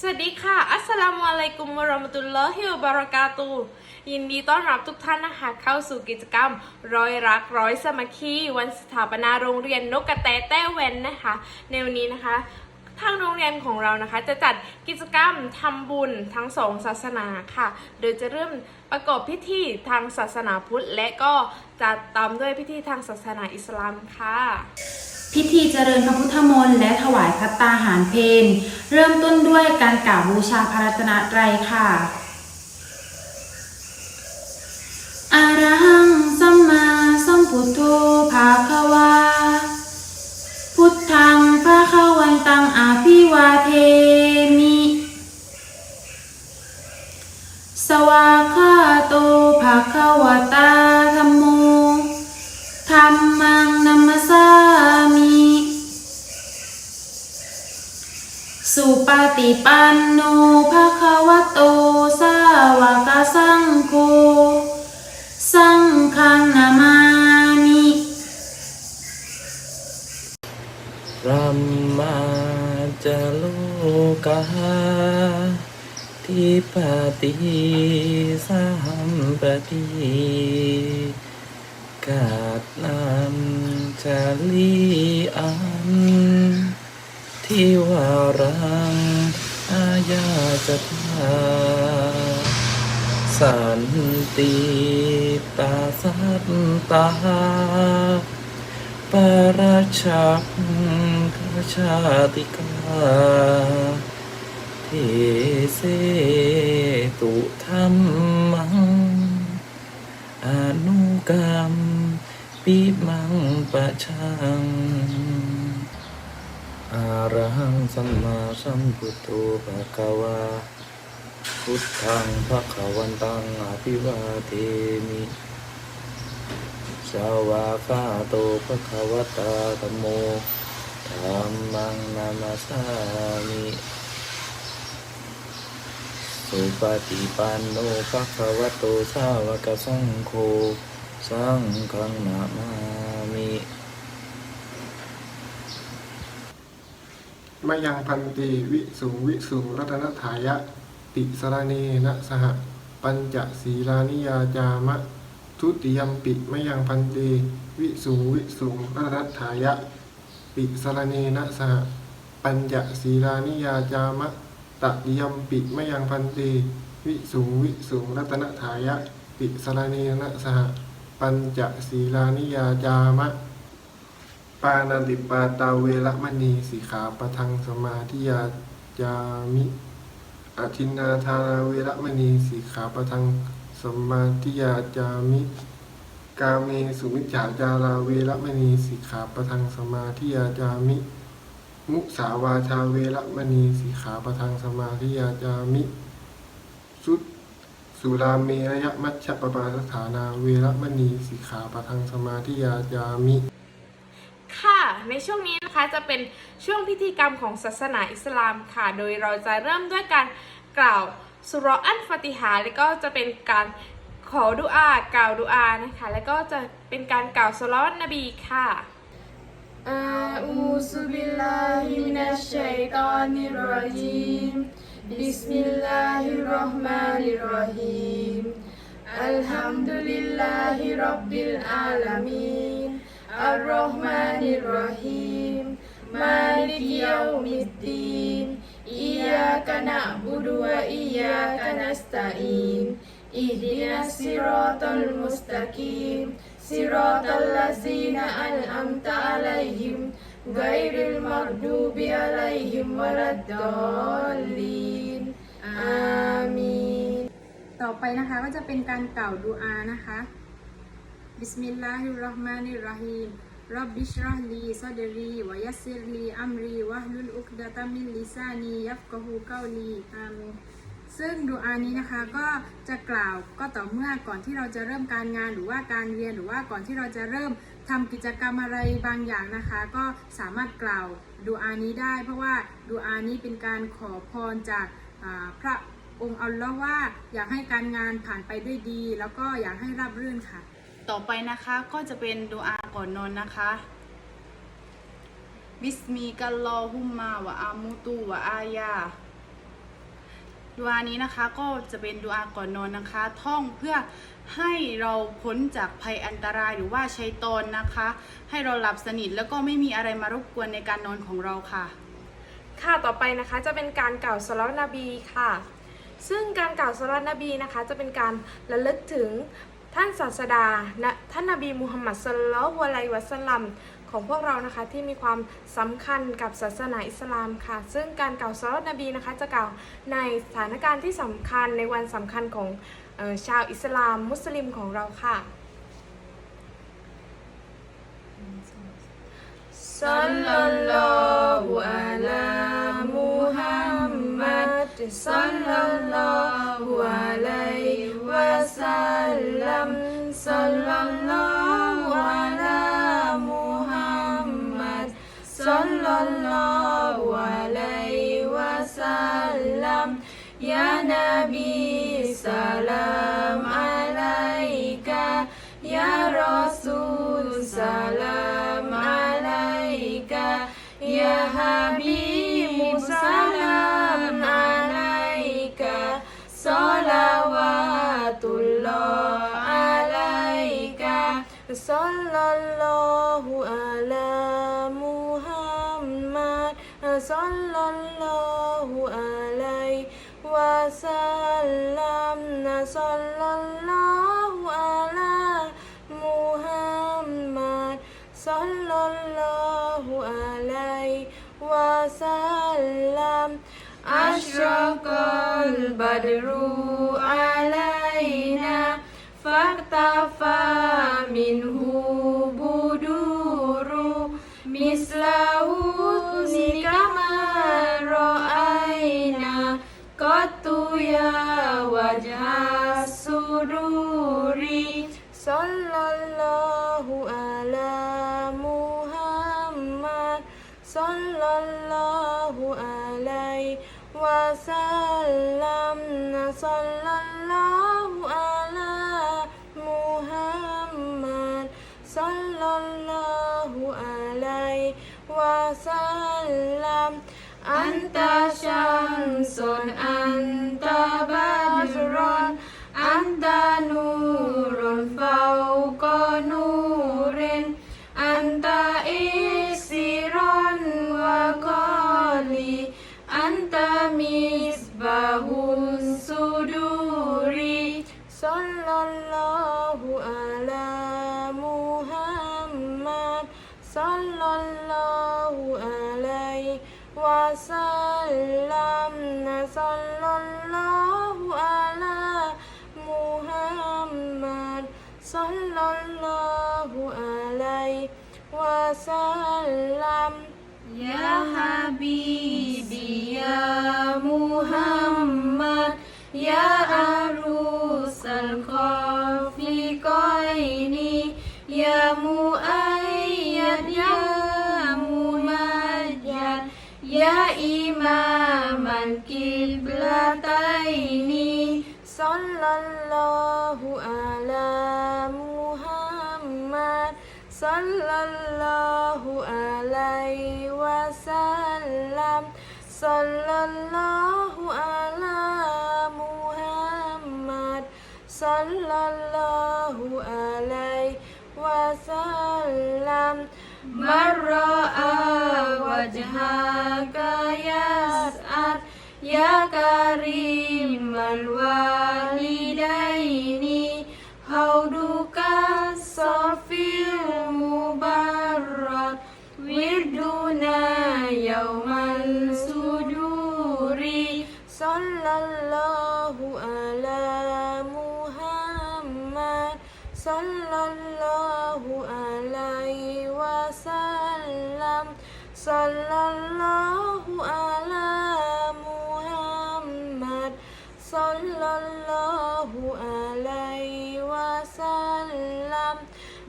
สวัสดีค่ะ อัสสลามุอะลัยกุมวะราะมะตุลลอฮิวะบารากาตุฮ์ยินดีต้อนรับทุกท่านนะคะเข้าสู่กิจกรรม ร้อยรักร้อยสมัคคีวันสถาปนาโรงเรียนนกกระแตแต้แวนนะคะ ในวันนี้นะคะ ทางโรงเรียนของเรานะคะ จะจัดกิจกรรมทำบุญทั้งสองศาสนาค่ะ โดยจะเริ่มประกอบพิธีทางศาสนาพุทธ และก็จะตามด้วยพิธีทางศาสนาอิสลามค่ะ พิธีเจริญพระพุทธมนต์และถวายพัตตาหารเพนเริ่มต้นด้วยการกล่าวบูชาพระรัตนตรัยค่ะอาราห สุปฏิปันโนภะคะวะโต สาวกสังโฆ สังฆังนามามิรัมมาจาโลกาทิปติสัมปติกาดนำจาลีอัน ทิวารังอาญาจตาสันติปาสัตตาปราชักขชาติกาเทเสตุธรรมัง อนุกรรมปิมังปะชัง ระหังสัมมาสัมพุทโธภะคะวาพุทธังภะคะวันตังอภิวาเทมิสาวาคาโตภะคะวตาธัมโมธัมมังนามาสามิสุปฏิปันโนภะคะวโตสาวกสังโฆสังฆังนามา มายังพันตีวิสุงวิสุงรัตนถายะ ติสรเนนะสห ปัญจศีลานิยาจามะ ทุติยมปิมายังพันตีวิสุงวิสุงรัตนถายะ ติสรเนนะสห ปัญจศีลานิยาจามะตติยมปิมายังพันตีวิสุงวิสุงรัตนถายะ ติสรเนนะสห ปัญจศีลานิยาจามะ ปานาติปาตาเวระมณีสิกขาปะทังสมาธิยาจามิอทินาทานาเวระมณีสิกขาปะทังสมาธิยาจามิ กาเมสุมิจฉาจาราเวระมณีสิกขาปะทังสมาธิยาจามิ มุสาวาชาเวระมณีสิกขาปะทังสมาธิยาจามิ สุสุราเมระยะมัชฌะปปาสถานาเวระมณีสิกขาปะทังสมาธิยาจามิ ค่ะ ในช่วงนี้นะคะจะเป็นช่วงพิธีกรรมของศาสนาอิสลามค่ะ โดยเราจะเริ่มด้วยการกล่าวสุเราะห์อันฟาติฮาแล้วก็จะเป็นการขอดุอากล่าวดุอานะคะ แล้วก็จะเป็นการกล่าวสลาวัตนบีค่ะ أعوذ بالله من الشيطان الرجيم بسم الله الرحمن الرحيم الحمد لله رب العالمين Ar-Rahmanir-Rahim. Maliki Yaumiddin. Iyaka na'budu wa iyaka nasta'in. Ihdina siratal mustaqim. Siratal lazina an'amta alaihim. Gairil maghdubi alaihim waladdallin. Amin. ต่อไปนะคะก็จะเป็นการกล่าวดูอานะคะ บิสมิลลาฮิรราะห์มานิรราะฮีมรับบิชราะห์ลีซอดรีวยัสซิรลีอัมรีวะฮลุลอุกดะตะมินลิซานียัฟกะฮูเกาลีอามีซึ่งดูอานี้นะคะก็จะกล่าวก็ต่อเมื่อก่อนที่เราจะเริ่มการงานหรือว่าการเรียนหรือว่าก่อนที่เราจะเริ่มทำกิจกรรมอะไรบางอย่างนะคะ ก็สามารถกล่าวดูอานี้ได้ เพราะว่าดูอานี้เป็นการขอพรจากพระองค์อัลลอฮ์ว่าอยากให้การงานผ่านไปด้วยดี แล้วก็อยากให้ราบรื่นค่ะ ต่อไปนะคะก็จะเป็นดูอาก่อนนอนนะคะบิสมีกัลลอฮุมมาวะอามูตูวะอายาดูอานี้นะคะก็จะเป็นดูอาก่อนนอนนะคะ ท่องเพื่อให้เราพ้นจากภัยอันตรายหรือว่าชัยตอนนะคะ ให้เราหลับสนิทแล้วก็ไม่มีอะไรมารบกวนในการนอนของเราค่ะ ค่ะต่อไปนะคะจะเป็นการกล่าวสลาวนบีค่ะ ซึ่งการกล่าวสลาวนบีนะคะ จะเป็นการระลึกถึง ท่านศาสดาท่านนบีมุฮัมมัดสลลัลฮุอะลัยวะสัลลัมของพวกเรานะคะที่มีความสำคัญกับศาสนาอิสลามค่ะ ซึ่งการกล่าวสลาวนบีนะคะจะกล่าวในสถานการณ์ที่สำคัญในวันสำคัญของออชาวอิสลามมุสลิมของเราค่ะซัลลัลลอฮุอะลามุฮัมมัดซัลลัลลอฮุอะลัยฮิวะสัลลัมซัลลัลลอฮุอะลามุฮัมมัดซัลลัลลอฮุอะลัย ฮิวะสัลลัมยานบีส البدر علينا فاختفى منه بدور مثله وسلم صلى الله على محمد صلى الله عليه وسلم أنت شمس أنت بدر sallallahu alaihi wasallam sallallahu ala Muhammad sallallahu alaihi wasallam ya habibi ya Muhammad صلى الله عليه وسلم صلى الله على محمد صلى الله عليه وسلم من رأى وجهك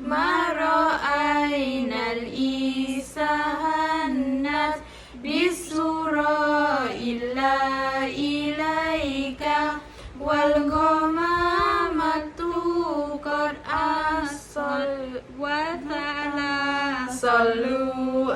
ما رأينا الإسهانات بالسورة إلا إليك والغمامة قد أصل وتعالى صلوا